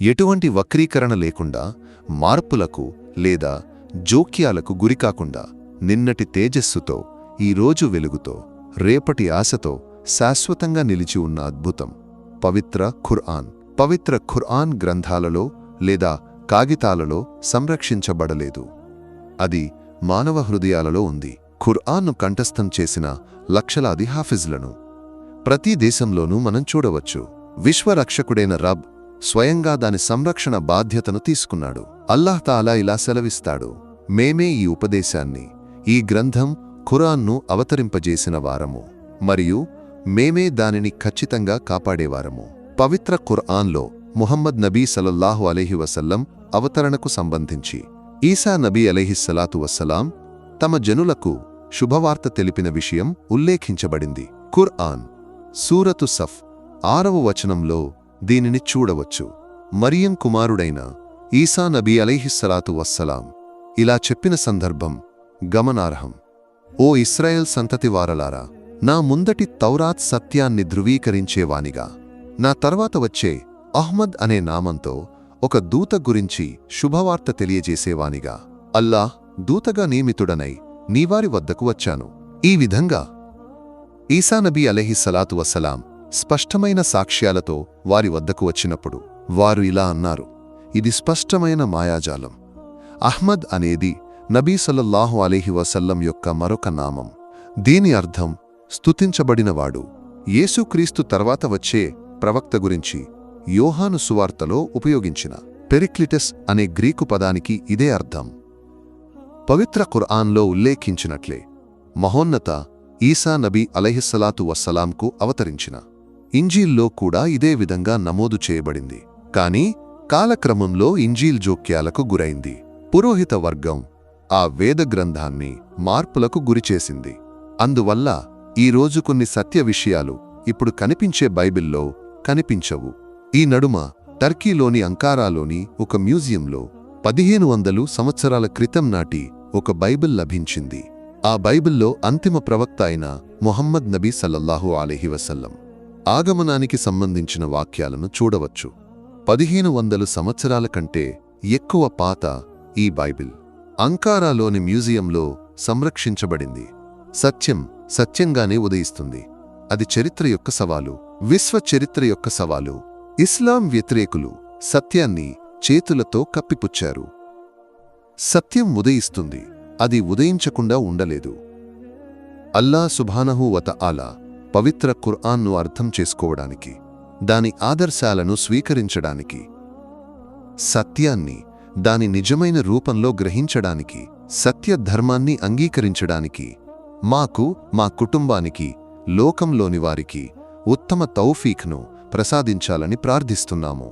ఎటువంటి వక్రీకరణ లేకుండా మార్పులకు లేదా జోక్యాలకు గురికాకుండా నిన్నటి తేజస్సుతో ఈరోజు వెలుగుతో రేపటి ఆశతో శాశ్వతంగా నిలిచి ఉన్న అద్భుతం. పవిత్ర ఖుర్ఆన్. పవిత్ర ఖుర్ఆన్ గ్రంథాలలో లేదా కాగితాలలో సంరక్షించబడలేదు. అది మానవ హృదయాలలో ఉంది. ఖుర్ఆన్ను కంఠస్థం చేసిన లక్షలాది హాఫిజ్లను. ప్రతి దేశంలోనూ మనం చూడవచ్చు. విశ్వరక్షకుడైన రబ్ స్వయంగా దాని సంరక్షణ బాధ్యతను తీసుకున్నాడు. అల్లాహ్తాలా ఇలా సెలవిస్తాడు. మేమే ఈ ఉపదేశాన్ని ఈ గ్రంథం ఖురాన్ను అవతరింపజేసిన వారము. మరియు మేమే దానిని ఖచ్చితంగా కాపాడేవారము. పవిత్ర ఖుర్ఆన్లో ముహమ్మద్ నబీ సలల్లాహు అలైహి వసల్లం అవతరణకు సంబంధించి ఈసా నబీ అలైహిస్సలాతు వస్సలాం తమ జనులకు శుభవార్త తెలిపిన విషయం ఉల్లేఖించబడింది. ఖుర్ఆన్ సూరతు సఫ్ ఆరవ వచనంలో దీనిని చూడవచ్చు. మరియం కుమారుడైన ఈసా నబీ అలైహిస్సలాతు వస్సలాం ఇలా చెప్పిన సందర్భం గమనార్హం. ఓ ఇస్రాయెల్ సంతతి వారలారా నా ముందటి తౌరాత్ సత్యాన్ని ధృవీకరించేవానిగా నా తర్వాత వచ్చే అహ్మద్ అనే నామంతో ఒక దూత గురించి శుభవార్త తెలియజేసేవానిగా అల్లాహ్ దూతగా నియమితుడనై నీవారి వద్దకు వచ్చాను. ఈ విధంగా ఈసానబీ అలెహిస్సలాతు వసలాం స్పష్టమైన సాక్ష్యాలతో వారి వద్దకు వచ్చినప్పుడు వారు ఇలా అన్నారు ఇది స్పష్టమైన మాయాజాలం. అహ్మద్ అనేది నబీ సల్లల్లాహు అలీహి వసల్లం యొక్క మరొక నామం. దీని అర్థం స్తుతించబడినవాడు యేసుక్రీస్తు తర్వాత వచ్చే ప్రవక్త గురించి యోహాను సువార్తలో ఉపయోగించిన పెరిక్లిటస్ అనే గ్రీకు పదానికి ఇదే అర్థం. పవిత్ర ఖుర్ఆన్లో ఉల్లేఖించినట్లే మహోన్నత ఈసా నబీ అలహిస్సలాతు వస్సలాంకు అవతరించిన ఇంజీల్లో కూడా ఇదే విధంగా నమోదు చేయబడింది. కాని కాలక్రమంలో ఇంజీల్ జోక్యాలకు గురైంది. పురోహిత వర్గం ఆ వేద గ్రంథాన్ని మార్పులకు గురిచేసింది. అందువల్ల ఈరోజు కొన్ని సత్య విషయాలు ఇప్పుడు కనిపించే బైబిల్లో కనిపించవు. ఈ నడుమ టర్కీలోని అంకారాలోని ఒక మ్యూజియంలో పదిహేను వందలు సంవత్సరాల క్రితం నాటి ఒక బైబిల్ లభించింది. ఆ బైబిల్లో అంతిమ ప్రవక్త అయిన మొహమ్మద్ నబీ సల్లల్లాహు అలెహి వసల్లం. ఆగమనానికి సంబంధించిన వాక్యాలను చూడవచ్చు. పదిహేను వందలు సంవత్సరాల కంటే ఎక్కువ పాత ఈ బైబిల్ అంకారాలోని మ్యూజియంలో సంరక్షించబడింది. సత్యం సత్యంగానే ఉదయిస్తుంది. అది చరిత్ర యొక్క సవాలు విశ్వ చరిత్ర యొక్క సవాలు ఇస్లాం వ్యతిరేకులు సత్యాన్ని చేతులతో కప్పిపుచ్చారు. సత్యం ఉదయిస్తుంది అది ఉదయించకుండా ఉండలేదు. అల్లా సుభానహు వత ఆలా పవిత్ర ఖుర్ఆన్ను అర్థం చేసుకోవడానికి దాని ఆదర్శాలను స్వీకరించడానికి సత్యాన్ని దాని నిజమైన రూపంలో గ్రహించడానికి సత్య ధర్మాన్ని అంగీకరించడానికి మాకు మా కుటుంబానికి లోకంలోని వారికి ఉత్తమ తౌఫీక్ను ప్రసాదించాలని ప్రార్థిస్తున్నాము.